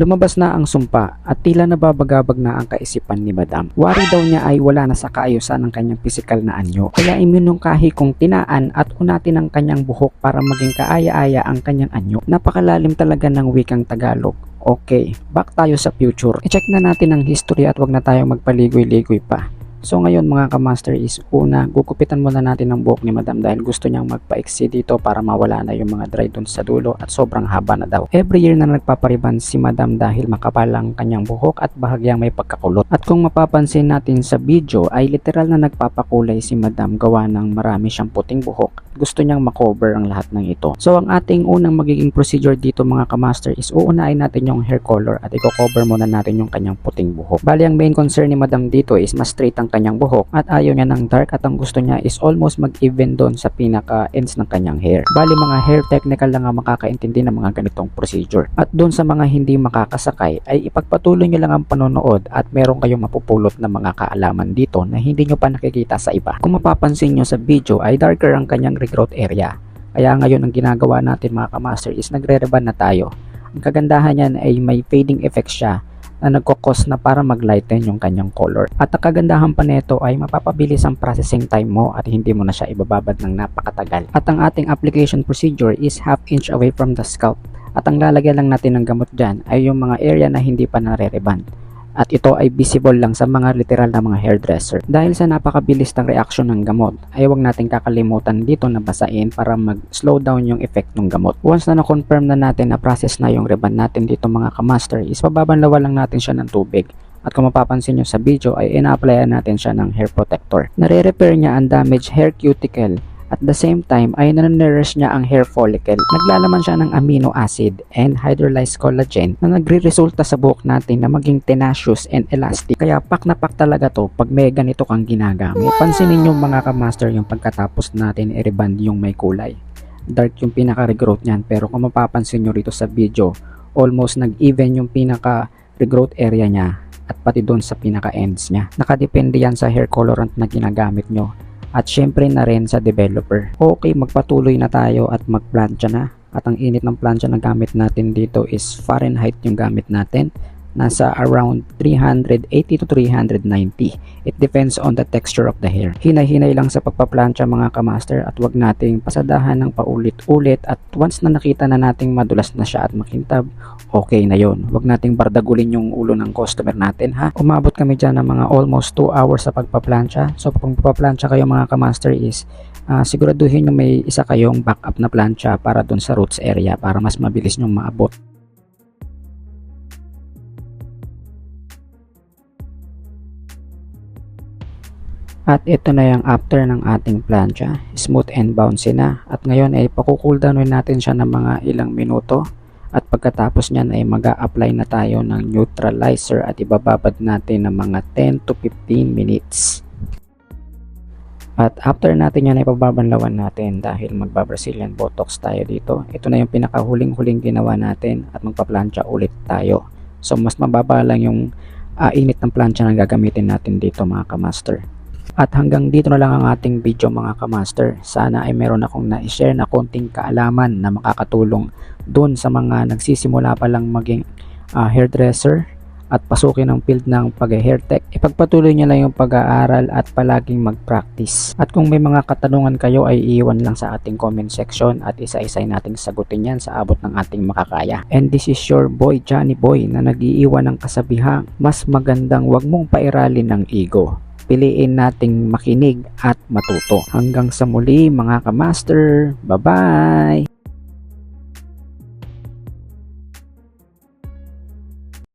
Lumabas na ang sumpa at tila nababagabag na ang kaisipan ni Madam. Wari daw niya ay wala na sa kaayusan ng kanyang pisikal na anyo. Kaya iminungkahi kong tinaan at unatin ang kanyang buhok para maging kaaya-aya ang kanyang anyo. Napakalalim talaga ng wikang Tagalog. Okay, back tayo sa future. I-check na natin ang history at wag na tayo magpaligoy-ligoy pa. So ngayon mga kamaster is una, gugupitan muna natin ang buhok ni madam dahil gusto niyang magpa-exceed dito para mawala na yung mga dry doon sa dulo at sobrang haba na daw. Every year na nagpapariban si madam dahil makapal ang kanyang buhok at bahagyang may pagkakulot. At kung mapapansin natin sa video ay literal na nagpapakulay si madam gawa ng marami siyang puting buhok. Gusto niyang makover ang lahat ng ito. So ang ating unang magiging procedure dito mga kamaster is uunahin natin yung hair color at i-cover muna natin yung kanyang puting buhok. Bali ang main concern ni madam dito is mas straight ang kanyang buhok at ayaw niya ng dark at ang gusto niya is almost mag-even doon sa pinaka ends ng kanyang hair. Bali mga hair technical lang ang makakaintindi ng mga ganitong procedure. At doon sa mga hindi makakasakay ay ipagpatuloy niyo lang ang panonood at meron kayong mapupulot na mga kaalaman dito na hindi niyo pa nakikita sa iba. Kung mapapansin niyo sa video ay darker ang kanyang regrowth area. Kaya ngayon ang ginagawa natin mga kamaster is nagre-reban na tayo. Ang kagandahan niyan ay may fading effect siya na nagkukos na para mag-lighten yung kanyang color. At ang kagandahan pa nito ay mapapabilis ang processing time mo at hindi mo na siya ibababad ng napakatagal. At ang ating application procedure is half inch away from the scalp. At ang lalagyan lang natin ng gamot dyan ay yung mga area na hindi pa nare-reband. At ito ay visible lang sa mga literal na mga hairdresser. Dahil sa napakabilis ng reaksyon ng gamot, ay huwag natin kakalimutan dito na basain para mag-slow down yung effect ng gamot. Once na na-confirm na natin na process na yung reband natin dito mga kamaster, is pababanlawan lang natin siya ng tubig. At kung mapapansin nyo sa video ay ina-applyan natin siya ng hair protector. Nare-repair niya ang damaged hair cuticle at the same time ay nanonurish niya ang hair follicle. Naglalaman siya ng amino acid and hydrolyzed collagen na nagre-resulta sa buhok natin na maging tenacious and elastic. Kaya pak na pak talaga to pag may ganito kang ginagamit. Pansinin nyo mga kamaster yung pagkatapos natin i-reband yung may kulay. Dark yung pinaka-regrowth niyan pero kung mapapansin nyo rito sa video, almost nag-even yung pinaka-regrowth area niya at pati doon sa pinaka-ends niya. Nakadepende yan sa hair colorant na ginagamit nyo at syempre na rin sa developer. Okay, magpatuloy na tayo at magplansya na. At ang init ng plansya na gamit natin dito is Fahrenheit yung gamit natin. Nasa around 380 to 390. It depends on the texture of the hair. Hinay-hinay lang sa pagpaplansya mga kamaster at wag nating pasadahan ng paulit-ulit at once na nakita na nating madulas na siya at makintab, okay na yon. Wag nating bardagulin yung ulo ng customer natin ha. Umabot kami dyan ng mga almost 2 hours sa pagpaplansya. So kung pagpaplansya kayo mga kamaster is ah, siguraduhin nyo may isa kayong backup na plancha para dun sa roots area para mas mabilis nyong maabot. At ito na yung after ng ating plancha. Smooth and bouncy na. At ngayon ay pakukuldown natin siya ng mga ilang minuto. At pagkatapos niyan ay mag apply na tayo ng neutralizer at ibababad natin ng mga 10 to 15 minutes. At after natin yan ay pababanlawan natin dahil magba-Brazilian Botox tayo dito. Ito na yung pinakahuling-huling ginawa natin at magpa-plancha ulit tayo. So mas mababa lang yung ah, init ng plancha na gagamitin natin dito mga kamaster. At hanggang dito na lang ang ating video mga kamaster. Sana ay meron akong na-share na konting kaalaman na makakatulong dun sa mga nagsisimula pa lang maging ah, hairdresser at pasukin ang field ng pag-hair tech. Ipagpatuloy niyo lang yung pag-aaral at palaging mag-practice. At kung may mga katanungan kayo ay iiwan lang sa ating comment section at isa-isay nating sagutin yan sa abot ng ating makakaya. And this is your boy Johnny Boy na nag-iiwan ng kasabihang mas magandang wag mong pairalin ng ego piliin nating makinig at matuto. Hanggang sa muli mga kamaster. Bye-bye!